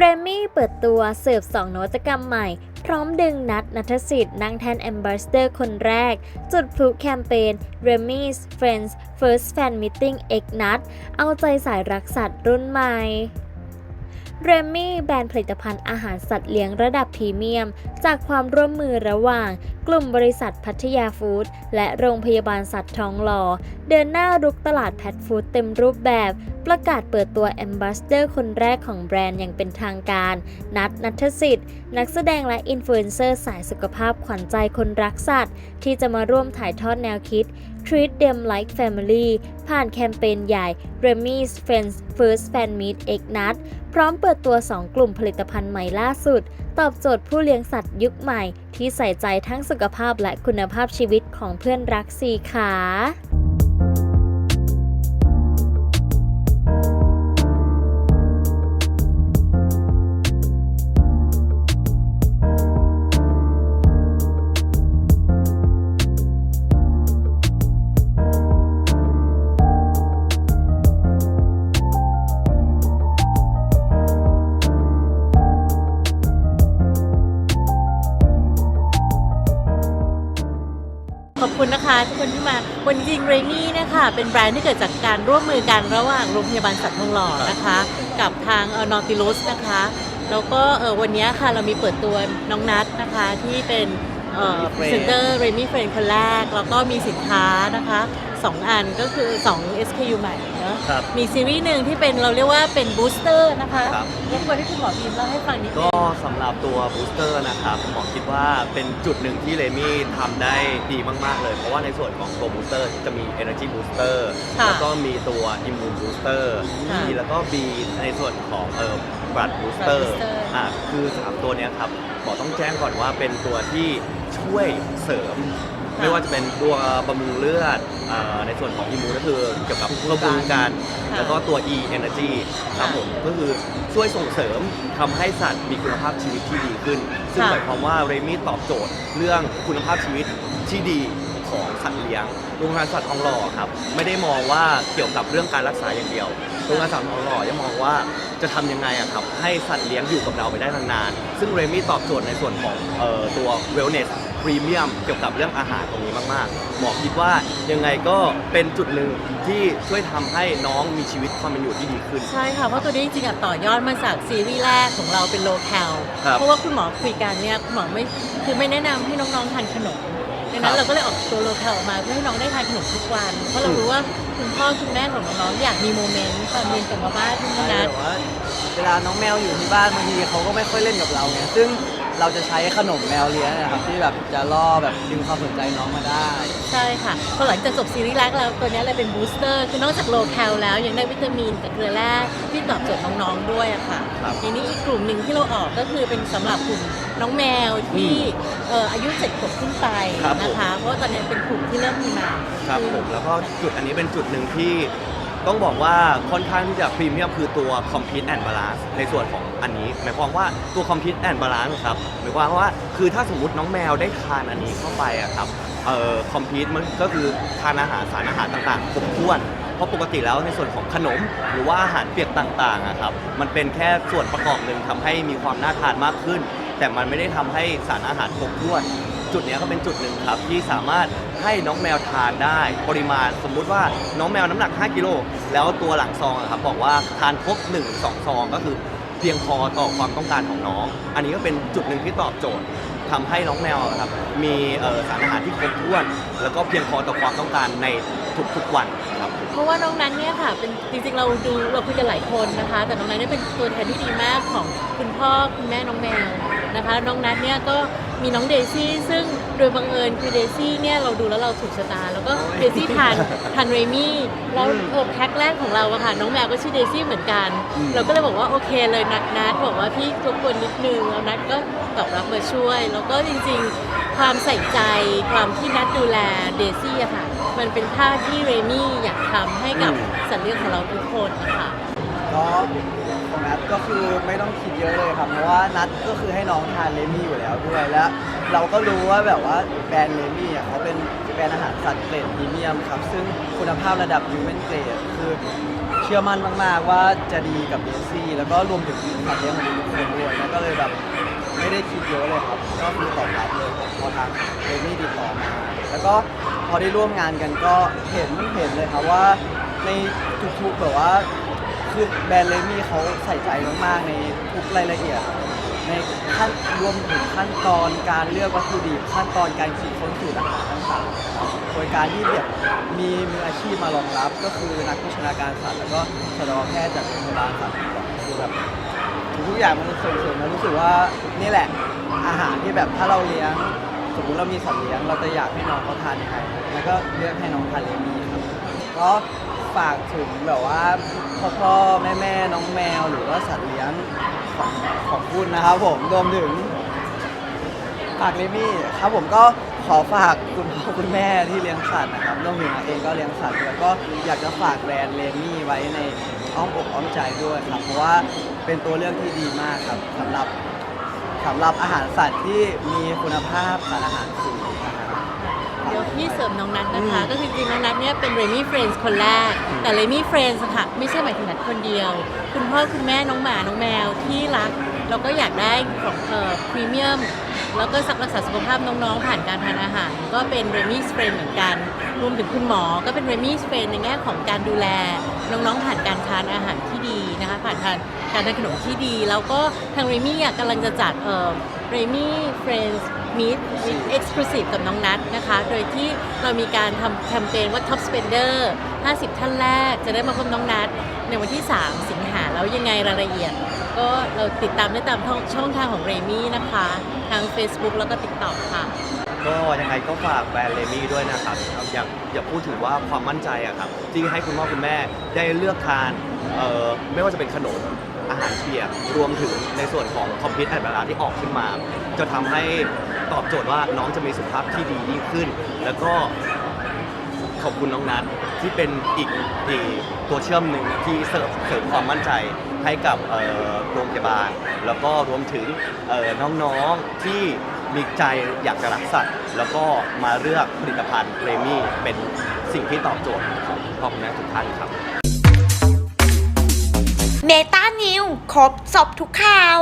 เรมมี่เปิดตัวเสิร์ฟสองนวัตกรรมใหม่ พร้อมดึงนัดนัทสิทธิ์นั่งแทนแอมบาสเดอร์คนแรก จุดพลุแคมเปญ Remy's Friends First Fan Meeting X Nut เอาใจสายรักสัตว์รุ่นใหม่ เรมมี่แบรนด์ผลิตภัณฑ์อาหารสัตว์เลี้ยงระดับพรีเมียม จากความร่วมมือระหว่าง กลุ่มบริษัทพัทยาฟู้ดและโรงพยาบาลสัตว์ท้องหล่อเดินหน้ารุกตลาดแพทฟู้ดเต็มรูปแบบ ประกาศเปิดตัวแอมบาสเดอร์คนแรกของแบรนด์อย่างเป็นทางการ นัทนัทสิทธิ์ นักแสดงและอินฟลูเอนเซอร์สายสุขภาพขวัญใจคนรักสัตว์ ที่จะมาร่วมถ่ายทอดแนวคิด Treat them like family ผ่านแคมเปญใหญ่ Remy's Friends First Fan Meet X Nut พร้อมเปิดตัว 2 กลุ่มผลิตภัณฑ์ใหม่ล่าสุด ตอบโจทย์ผู้เลี้ยงสัตว์ยุคใหม่ ที่ใส่ใจทั้งสุขภาพและคุณภาพชีวิตของเพื่อนรักสี่ขา นะคะทุกคนที่มาวันจริงเรมี่เนี่ยค่ะเป็นแบรนด์ที่เกิดจากการร่วมมือกันระหว่างโรงพยาบาลสัตว์ทองหล่อนะคะ กับทางนอติลุสนะคะ แล้วก็เอ่อวันนี้ค่ะเรามีเปิดตัวน้องนัทนะคะที่เป็นพรีเซนเตอร์เรมี่เฟรนคนแรก แล้วก็มีสินค้านะคะ สองอันก็คือ 2 SKU ใหม่เนอะครับ มีซีรีส์หนึ่งที่เป็นเราเรียกว่าเป็นบูสเตอร์นะคะครับ รบกวนให้คุณหมอพิมพ์เล่าให้ฟังนิดนึก็งสำหรับตัวบูสเตอร์นะครับผมคิดว่าเป็นจุดหนึ่งที่เลมี่ทำได้ดีมาก ๆ เลย เพราะว่าในส่วนของตัวบูสเตอร์จะมี Energy Booster ค่ะแล้วก็มีตัว Immune Booster ค่ะ มีแล้วก็ B ในส่วนของเอ่อ Blood Booster Blood Booster อะคือสามตัวเนี้ยครับขอต้องแจ้งก่อนว่าเป็นตัวที่ช่วยเสริมค่ะ ไม่ว่าจะเป็นตัวบำรุงเลือดอ่าในส่วนของอิมมูนก็คือเกี่ยวกับเพื่อภูมิกัน ค่ะแล้วก็ตัว E Energy ครับค่ะผมก็คือช่วยส่งเสริมทำให้สัตว์มีคุณภาพชีวิตที่ดีขึ้น ซึ่งค่ะ หมายความว่าเรมี่ตอบโจทย์เรื่องคุณภาพชีวิตที่ดีของสัตว์เลี้ยงโรงพยาบาลสัตว์ทองหล่อครับไม่ได้มองว่าเกี่ยวกับเรื่องการรักษาอย่างเดียวโรงพยาบาลสัตว์ทองหล่อยังมองว่าจะทำยังไงอะครับให้สัตว์เลี้ยงอยู่กับเราไปได้นานๆซึ่งเรมี่ตอบโจทย์ในส่วนของเอ่อตัว wellness พ รีเมียมเกี่ยวกับเรื่องอาหารตรงนี้มากๆหมอคิดว่ายังไงก็เป็นจุดหนึ่งที่ช่วยทำให้น้องมีชีวิตความเป็นอยู่ที่ดีขึ้น ใช่ค่ะ เพราะตัวนี้จริงๆอะต่อยอดมาจากซีรีส์แรกของเราเป็นโลแคลครับเพราะว่าคุณหมอคุยกันเนี่ยคุณหมอไม่คือไม่แนะนำให้น้องๆทานขนมดังนั้นครับเราก็เลยออกตัวโลแคลออกมาเพื่อให้น้องได้ทานขนมทุกวัน เพราะเรารู้ว่าคุณพ่อคุณแม่ของน้องๆอยากมีโมเมนต์ตอนเรียนกับมาบ้านที่นี่ใช่นะ แต่ว่าเวลาน้องแมวอยู่ที่บ้านบางทีเขาก็ไม่ค่อยเล่นกับเราไงซึ่ง เราจะใช้ขนมแมวเลี้ยงนะครับที่แบบจะล่อแบบดึงความสนใจน้องมาได้ ใช่ค่ะพอหลังจากจบซีรีส์แรกแล้วตัวนี้เลยเป็นบูสเตอร์ คือนอกจากโลแคลแล้วยังได้วิตามินกับเกลือแร่ที่ตอบโจทย์น้องๆด้วยอะค่ะครับทีนี้อีกกลุ่มหนึ่งที่เราออกก็คือเป็นสำหรับกลุ่มน้องแมวที่เอ่ออายุเจ็ดขวบขึ้นไปครับผม นะคะ เพราะว่าตอนนี้เป็นกลุ่มที่เริ่มมีมา ครับผมแล้วก็จุดอันนี้เป็นจุดหนึ่งที่ ต้องบอกว่าค่อนข้างที่จะพรีเมียมคือตัว Compete and Balance ในส่วนของอันนี้ หมายความว่าตัว Compete and Balance ครับหมายความว่าคือถ้าสมมติน้องแมวได้ทานอันนี้เข้าไปอะครับเอ่อ Compete มันก็คือทานอาหารสารอาหารต่างๆครบถ้วน เพราะปกติแล้วในส่วนของขนมหรือว่าอาหารเปียกต่างๆอะครับมันเป็นแค่ส่วนประกอบหนึ่งทำให้มีความน่าทานมากขึ้น แต่มันไม่ได้ทำให้สารอาหารครบถ้วน จุดเนี้ยก็เป็นจุดหนึ่งครับ ที่สามารถให้น้องแมวทานได้ปริมาณสมมุติว่าน้องแมวน้ำหนัก 5กิโลแล้วตัวหลังซองอะครับบอกว่าทานครบ1 2ซองก็คือเพียงพอต่อความต้องการของน้อง อันนี้ก็เป็นจุดหนึ่งที่ตอบโจทย์ทำให้น้องแมวอะครับมีเอ่อสารอาหารที่ครบถ้วน แล้วก็เพียงพอต่อความต้องการในทุกๆวันครับ เพราะว่าน้องนั้นเนี่ยค่ะเป็นจริงๆเราดูเราคุยกันหลายคนนะคะ แต่น้องนั้นเนี่ยเป็นตัวแทนที่ดีมากของคุณพ่อคุณแม่น้องแมวนะคะ น้องนัทเนี่ยก็ มีน้องเดซี่ซึ่งโดยบังเอิญคือเดซี่เนี่ยเราดูแล้วเราถูกชะตา แล้วก็เดซี่ทานทานเรมี่แล้วเออแพ็คแรกของเราอะค่ะน้องแมวก็ชื่อเดซี่เหมือนกันอืมเราก็เลยบอกว่าโอเคเลยนัดนัดบอกว่าพี่รบกวนนิดนึงแล้วนัดก็ตอบรับมาช่วย แล้วก็จริงๆความใส่ใจความที่นัดดูแลเดซี่อะค่ะมันเป็นท่าที่เรมี่อยากทำให้กับอืมสัตว์เลี้ยงของเราทุกคนนะคะก็ของนัด ก็คือไม่ต้องคิดเยอะเลยครับเพราะว่านัดก็คือให้น้องทานเลมี่อยู่แล้วด้วยและเราก็รู้ว่าแบบว่าแบรนด์เลมี่อะเขาเป็นแบรนด์อาหารสัตว์เกรดพรีเมียมครับซึ่งคุณภาพระดับยูแมนเกรดคือเชื่อมั่นมากๆว่าจะดีกับเดซี่ แล้วก็รวมถึงสัตว์เลี้ยงของทุกคนด้วยแล้วก็เลยแบบไม่ได้คิดเยอะเลยครับก็คือตอบรับเลยพอทางเดมี่ติดต่อมาแล้วก็พอได้ร่วมงานกันก็เห็นเห็นเลยครับว่าในทุกๆแบบว่า คือแบรนด์เลมี่เขาใส่ใจมากๆในทุกรายละเอียด ในขั้นรวมถึงขั้นตอนการเลือกวัตถุดิบขั้นตอนการคิดค้นสูตรอาหารต่างๆโดยการที่แบบมีมืออาชีพมารองรับก็คือนักโภชนาการสัตว์แล้วก็สัตวแพทย์จากโรงพยาบาลสัตว์คือแบบทุกอย่างมันเสริมๆแล้วรู้สึกว่านี่แหละอาหารที่แบบถ้าเราเลี้ยงสมมติเรามีสัตว์เลี้ยงเราจะอยากให้น้องเขาทานยังไงแล้วก็เลือกให้น้องทานเลมี่ ก็ฝากถึงแบบว่าพ่อพ่อแม่แม่น้องแมวหรือว่าสัตว์เลี้ยงของของคุณนะครับผมรวมถึงฝากเลมี่ครับผมก็ขอฝากคุณพ่อคุณแม่ที่เลี้ยงสัตว์นะครับรวมถึงอาเองก็เลี้ยงสัตว์แล้วก็อยากจะฝากแบรนด์เลมี่ไว้ในอ้อมอกอ้อมใจด้วยครับเพราะว่าเป็นตัวเลือกที่ดีมากครับสำหรับสำหรับอาหารสัตว์ที่มีคุณภาพสารอาหารสูง เดี๋ยวพี่เสริมน้องนัทนะคะอืมก็คือจริงๆน้องนัทเนี่ยเป็นเรมี่เฟรนด์คนแรก แต่เรมี่เฟรนด์ค่ะไม่ใช่หมายถึงนัทคนเดียว คุณพ่อคุณแม่น้องหมาน้องแมวที่รักแล้วก็อยากได้ของเอ่อพรีเมียมแล้วก็สักรักษาสุขภาพน้องๆ ผ่านการทานอาหาร ก็เป็นเรมี่เฟรนด์เหมือนกัน รวมถึงคุณหมอก็เป็นเรมี่เฟรนด์ในแง่ของการดูแล น้องๆ ผ่านการทานอาหารที่ดีนะคะ ผ่านทานการทานขนมที่ดี แล้วก็ทางเรมี่กำลังจะจัดเอ่อเรมี่เฟรนด์ Meet with Exclusive กับน้องนัทนะคะ โดยที่เรามีการทำแคมเปญว่า Top Spender 50 ท่านแรก จะได้มาพบน้องนัทในวันที่ 3 สิงหาแล้วยังไงรายละเอียด ก็เราติดตามได้ตามช่องทางของเรมี่นะคะ ทาง Facebook แล้วก็ TikTok ค่ะก็ยังไงก็ฝากแบรนด์เลมี่ด้วยนะครับอย่าอย่าพูดถึงว่าความมั่นใจอะครับที่ให้คุณพ่อคุณแม่ได้เลือกทานเอ่อไม่ว่าจะเป็นขนมอาหารเปียกรวมถึงในส่วนของคอมพิวต์แอนด์บาลาที่ออกขึ้นมา จะทำให้ ตอบโจทย์ว่าน้องจะมีสุขภาพที่ดียิ่งขึ้น แล้วก็ขอบคุณน้องนัทที่เป็นอีกอีกตัวเชื่อมหนึ่งที่เสริมเสริมความมั่นใจให้กับเอ่อโรงพยาบาล แล้วก็รวมถึงเอ่อน้องๆที่มีใจอยากจะรักสัตว์ แล้วก็มาเลือกผลิตภัณฑ์เรมี่เป็นสิ่งที่ตอบโจทย์ของพ่อคุณแม่ทุกท่านครับ เมตานิว ครบสอบทุกข่าว